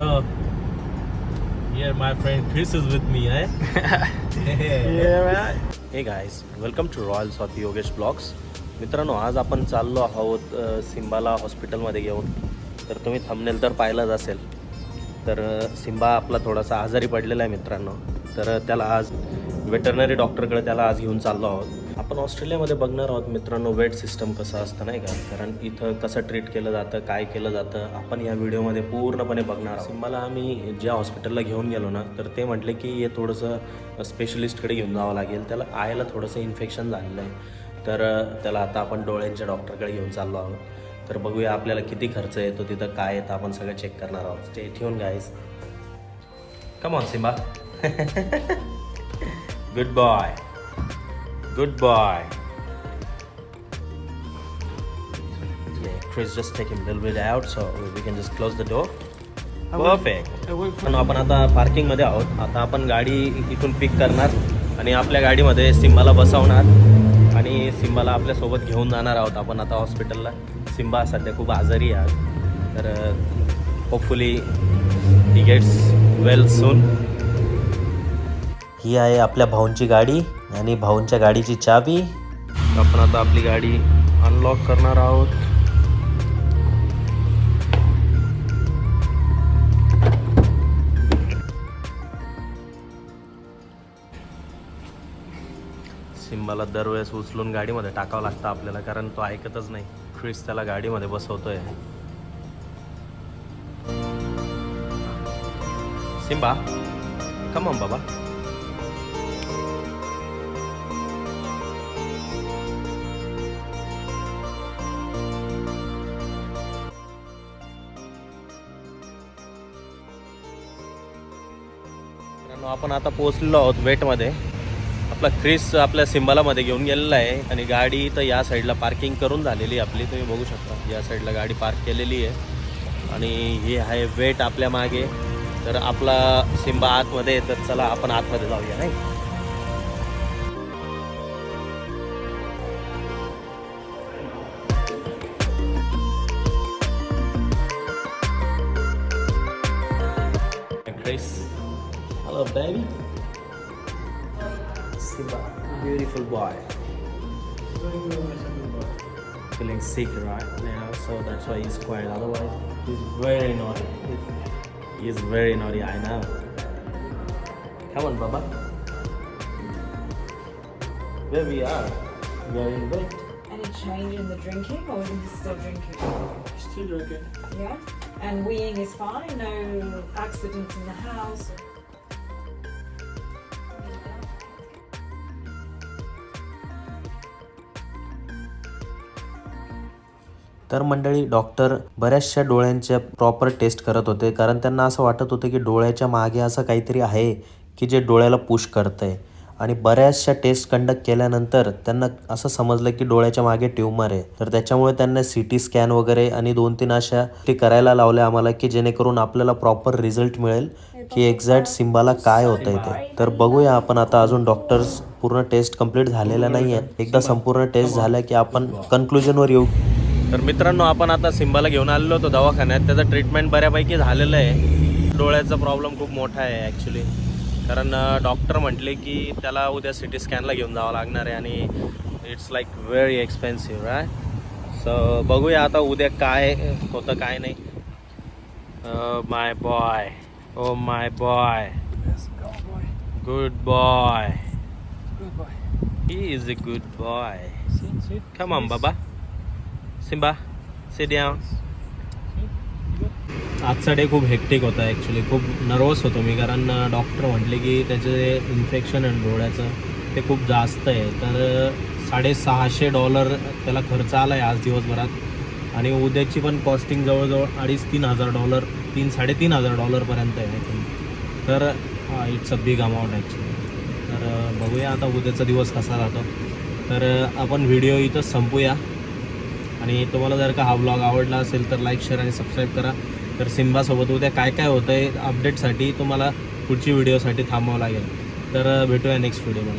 Oh, here my friend Chris is with me, eh? Hey guys welcome to royal Swati Yogesh blogs मित्रांनो आज आपण चाललो आहोत अ, सिम्बाला हॉस्पिटलमध्ये घेऊन. तर तुम्ही थंबनेल तर पाहिलाच असेल. तर अ, सिम्बा आपला थोडासा आजारी पडलेला आहे मित्रांनो. तर त्याला आज वेटरनरी डॉक्टरकडे त्याला आज घेऊन चाललो आहोत. आपण ऑस्ट्रेलियामध्ये बघणार आहोत मित्रांनो वेट सिस्टम कसं असतं नाही का? कारण इथं कसं ट्रीट केलं जातं काय केलं जातं आपण या व्हिडिओमध्ये पूर्णपणे बघणार आहोत. सिम्बाला आम्ही ज्या हॉस्पिटलला घेऊन गेलो ना तर ते म्हटले की हे थोडंसं स्पेशलिस्टकडे घेऊन जावं लागेल. त्याला आयला थोडंसं इन्फेक्शन झालेलं आहे. तर त्याला आता आपण डोळ्यांच्या डॉक्टरकडे घेऊन चाललो आहोत. तर बघूया आपल्याला किती खर्च येतो तिथं काय येतं आपण सगळं चेक करणार आहोत. स्टे ठेवून guys come on Simba good boy good boy Chris, just take him a little bit out so we can just close the door. Perfect. पण आपण आता पार्किंगमध्ये आहोत. आता आपण गाडी इथून पिक करणार आणि आपल्या गाडीमध्ये सिम्बाला बसवणार आणि सिम्बाला आपल्यासोबत घेऊन जाणार आहोत आपण आता हॉस्पिटलला सिम्बा सध्या खूप आजारी आहे. तर hopefully he gets well soon ही आहे आपल्या भाऊंची गाडी आणि भाऊंच्या गाडीची चावी. आपण आता आपली गाडी अनलॉक करणार आहोत. सिम्बाला दरवेळेस उचलून गाडीमध्ये टाकावं लागतं आपल्याला कारण तो ऐकतच नाही. क्रिस त्याला गाडीमध्ये बसवतोय. सिम्बा कम बाबा. आपण आता पोहोचलेलो आहोत वेटमध्ये. आपला क्रिस आपल्या सिंबालामध्ये घेऊन गेलेला आहे आणि गाडी तर या साईडला पार्किंग करून झालेली आहे. आपली तुम्ही बघू शकता या साईडला गाडी पार्क केलेली आहे. आणि हे आहे वेट आपल्या मागे. तर आपला सिंबा आतमध्ये आहे तर चला आपण आतमध्ये जाऊया नाही? Chris. Hello, baby. Simba, beautiful boy. Feeling sick right now, so that's why he's quiet. Otherwise, he's very naughty. He's very naughty, I know. Come on, Baba. Where we are? We are in bed. Any change in the drinking, or is he still drinking? Still drinking. Yeah. And weeing is fine. No accidents in the house. तर मंडळी doctor बऱ्याचशा डोळ्यांच्या proper taste करत होते. कारण त्यांना असं वाटत होतं की डोळ्याच्या मागे असं काहीतरी आहे की जे डोळ्याला पुश करतंय. आणि बऱ्याचशा टेस्ट कंडक्ट केल्यानंतर त्यांना असं समजलं की डोळ्याच्या मागे ट्यूमर आहे. तर त्याच्यामुळे त्यांना सी टी स्कॅन वगैरे आणि दोन तीन अशा ते करायला लावल्या आम्हाला की जेणेकरून आपल्याला प्रॉपर रिझल्ट मिळेल की एक्झॅक्ट सिम्बाला काय होतंय ते. तर बघूया आपण आता अजून डॉक्टर्स पूर्ण टेस्ट कंप्लीट झालेल्या नाही आहे एकदा संपूर्ण टेस्ट झाल्या की आपण कन्क्लुजनवर येऊ. तर मित्रांनो आपण आता सिम्बाला घेऊन आलेलो होतो दवाखान्यात. त्याचं ट्रीटमेंट बऱ्यापैकी झालेलं आहे. डोळ्याचा प्रॉब्लेम खूप मोठा आहे ॲक्च्युली कारण डॉक्टर म्हटले की त्याला उद्या सी टी स्कॅनला घेऊन जावं लागणार आहे आणि इट्स लाईक व्हेरी एक्सपेन्सिव्ह राय सो बघूया आता उद्या काय होतं काय नाही. My boy oh my boy good boy he is a good boy on बाबा सिम्बा सिट डाऊन आजचा डे खूप हेक्टिक होता ॲक्च्युली खूप नर्वस होतो मी कारण डॉक्टर म्हटले की त्याचे जे इन्फेक्शन आहे डोळ्याचं ते खूप जास्त आहे. तर साडेसहाशे डॉलर त्याला खर्च आला आहे आज दिवसभरात. आणि उद्याची पण कॉस्टिंग जवळजवळ अडीच तीन हजार डॉलर तीन साडेतीन हजार डॉलरपर्यंत आहे आय तर it's a big amount actually तर बघूया आता उद्याचा दिवस कसा जातो. तर आपण व्हिडिओ इथं संपूया. आणि तुम्हाला जर का हा ब्लॉग आवडला असेल तर लाईक शेअर आणि सबस्क्राईब करा. तर सिम्बासोबत उद्या काय काय होतं आहे अपडेटसाठी तुम्हाला पुढची व्हिडिओसाठी थांबावं लागेल. तर भेटूया नेक्स्ट व्हिडिओमध्ये